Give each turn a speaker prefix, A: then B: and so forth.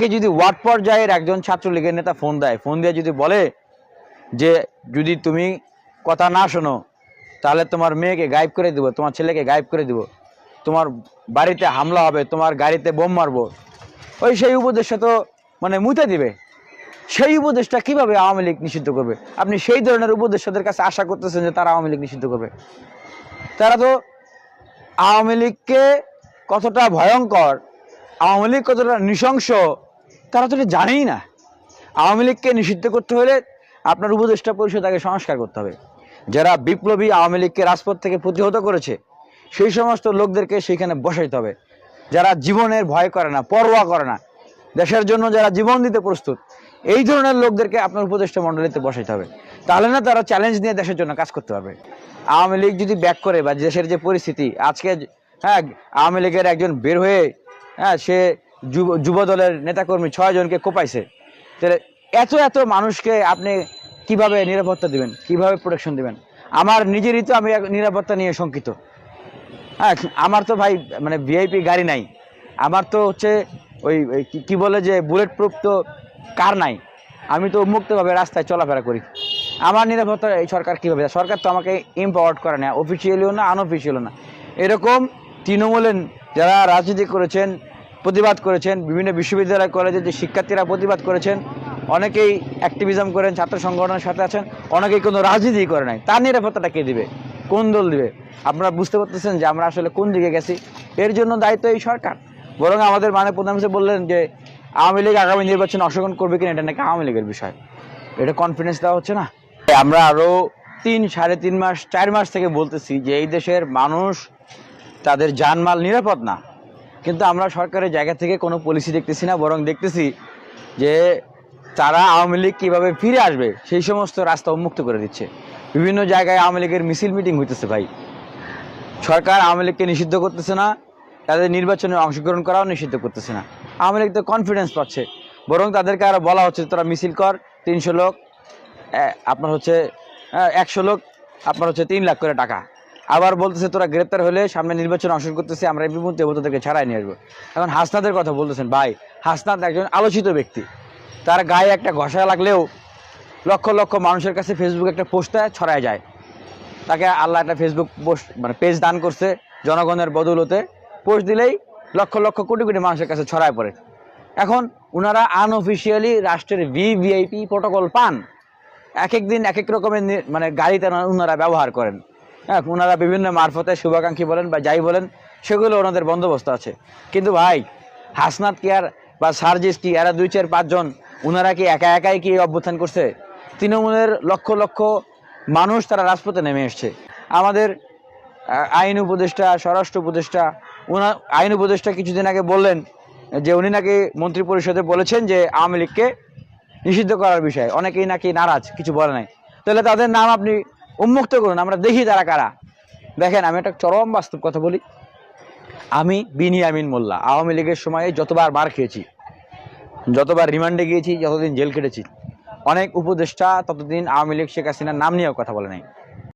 A: তাকে যদি ওয়ার্ড পর্যায়ের একজন ছাত্রলীগের নেতা ফোন দেয়, ফোন দিয়ে যদি বলে যে, যদি তুমি কথা না শোনো, তাহলে তোমার মেয়েকে গায়েব করে দেবো, তোমার ছেলেকে গায়েব করে দেবো, তোমার বাড়িতে হামলা হবে, তোমার গাড়িতে বোম মারবো, ওই সেই উপদেশটা তো মানে মুতে দিবে। সেই উপদেশটা কীভাবে আওয়ামী লীগ নিষিদ্ধ করবে? আপনি সেই ধরনের উপদেষ্টাদের কাছে আশা করতেছেন যে তারা আওয়ামী লীগ নিষিদ্ধ করবে। তারা তো আওয়ামী লীগকে কতটা ভয়ঙ্কর, আওয়ামী লীগ কতটা নৃশংস তারা তো জানেই না। আওয়ামী লীগকে নিষিদ্ধ করতে হলে আপনার উপদেষ্টা পরিষদ আগে সংস্কার করতে হবে। যারা বিপ্লবী আওয়ামী লীগকে রাজপথ থেকে প্রতিহত করেছে, সেই সমস্ত লোকদেরকে সেইখানে বসাইতে হবে। যারা জীবনের ভয় করে না, পরোয়া করে না, দেশের জন্য যারা জীবন দিতে প্রস্তুত, এই ধরনের লোকদেরকে আপনার উপদেষ্টা মণ্ডলীতে বসাইতে হবে। তাহলে না তারা চ্যালেঞ্জ নিয়ে দেশের জন্য কাজ করতে পারবে। আওয়ামী লীগ যদি ব্যাক করে বা দেশের যে পরিস্থিতি, আজকে হ্যাঁ আওয়ামী লীগের একজন বের হয়ে হ্যাঁ সে যুব দলের নেতাকর্মী ছয় জনকে কোপাইছে। তাহলে এত এত মানুষকে আপনি কীভাবে নিরাপত্তা দিবেন? কীভাবে প্রোটেকশন দিবেন? আমার নিজেরই তো আমি নিরাপত্তা নিয়ে শঙ্কিত। হ্যাঁ আমার তো ভাই মানে ভিআইপি গাড়ি নাই। আমার তো হচ্ছে ওই কি- বলে যে বুলেট প্রুফ তো কার নাই? আমি তো মুক্তভাবে রাস্তায় চলাফেরা করি। আমার নিরাপত্তা এই সরকার কীভাবে? সরকার তো আমাকে এম্পাওয়ার্ড করে না অফিসিয়ালিও না আনঅফিসিয়ালও না। এরকম তৃণমূলের যারা রাজনীতি করেছেন প্রতিবাদ করেছেন, বিভিন্ন বিশ্ববিদ্যালয় কলেজে যে শিক্ষার্থীরা প্রতিবাদ করেছেন, অনেকেই অ্যাক্টিভিজম করেন, ছাত্র সংগঠনের সাথে আছেন, অনেকেই কোনো রাজনীতি করে নাই। তার নিরাপত্তাটা কে দিবে? কোন দল দিবে? আপনারা বুঝতে পারতেছেন যে আমরা আসলে কোন দিকে গেছি। এর জন্য দায়িত্ব এই সরকার। বরং আমাদের মানে প্রধানমন্ত্রী বললেন যে, আওয়ামী লীগ আগামী নির্বাচনে অংশগ্রহণ করবে কিনা এটা নাকি আওয়ামী লীগের বিষয়। এটা কনফিডেন্স দেওয়া হচ্ছে না। আমরা আরও তিন, সাড়ে তিন মাস, চার মাস থেকে বলতেছি যে, এই দেশের মানুষ তাদের জানমাল নিরাপদ না। কিন্তু আমরা সরকারের জায়গা থেকে কোনো পলিসি দেখতেছি না, বরং দেখতেছি যে তারা আওয়ামী লীগ কীভাবে ফিরে আসবে, সেই সমস্ত রাস্তা উন্মুক্ত করে দিচ্ছে। বিভিন্ন জায়গায় আওয়ামী লীগের মিছিল মিটিং হইতেছে ভাই। সরকার আওয়ামী লীগকে নিষিদ্ধ করতেছে না, তাদের নির্বাচনে অংশগ্রহণ করাও নিষিদ্ধ করতেছে না। আওয়ামী লীগ তো কনফিডেন্স পাচ্ছে, বরং তাদেরকে আরও বলা হচ্ছে তোরা মিছিল কর, তিনশো লোক আপনার হচ্ছে একশো লোক, আপনার হচ্ছে তিন লাখ করে টাকা। আবার বলতেছে, তোরা গ্রেপ্তার হলে সামনে নির্বাচন অংশগ্রহণ করতেছে, আমরা এই মুহূর্তে তোদেরকে ছাড়াই নিয়ে আসব। এখন হাসনাদের কথা বলতেছেন, ভাই, হাসনাদ একজন আলোচিত ব্যক্তি। তার গায়ে একটা ঘষা লাগলেও লক্ষ লক্ষ মানুষের কাছে ফেসবুকে একটা পোস্টটা ছড়ায় যায়। তাকে আল্লাহ একটা ফেসবুক পোস্ট মানে পেজ দান করছে জনগণের বদৌলতে। পোস্ট দিলেই লক্ষ লক্ষ কোটি কোটি মানুষের কাছে ছড়ায় পড়ে। এখন ওনারা আনঅফিসিয়ালি রাষ্ট্রের ভিভিআইপি প্রোটোকল পান। এক এক দিন এক এক রকমের মানে গাড়িতে ওনা- ওনারা ব্যবহার করেন। হ্যাঁ ওনারা বিভিন্ন মারফতে শুভাকাঙ্ক্ষী বলেন বা যাই বলেন, সেগুলো ওনাদের বন্দোবস্ত আছে। কিন্তু ভাই, হাসনাত কেয়ার বা সার্জিস কি, এরা দুই চার পাঁচজন ওনারা কি একা একাই কি অভ্যুত্থান করছে? তৃণমূলের লক্ষ লক্ষ মানুষ তারা রাজপথে নেমে এসছে। আমাদের আইন উপদেষ্টা, স্বরাষ্ট্র উপদেষ্টা, উনা, আইন উপদেষ্টা কিছুদিন আগে বললেন যে উনি নাকি মন্ত্রী পরিষদে বলেছেন যে আওয়ামী লীগকে নিষিদ্ধ করার বিষয়ে। অনেকেই নাকি নারাজ, কিছু বলে নাই। তাহলে তাদের নাম আপনি উন্মুক্ত করুন, আমরা দেখি তারা কারা। দেখেন, আমি একটা চরম বাস্তব কথা বলি। আমি বিনিয়ামিন মোল্লা, আওয়ামী লীগের সময়ে যতবার মার খেয়েছি, যতবার রিমান্ডে গিয়েছি, যতদিন জেল কেটেছি অনেক উপদেষ্টা ততদিন আওয়ামী লীগ শেখ হাসিনার নাম নিয়েও কথা বলে নাই।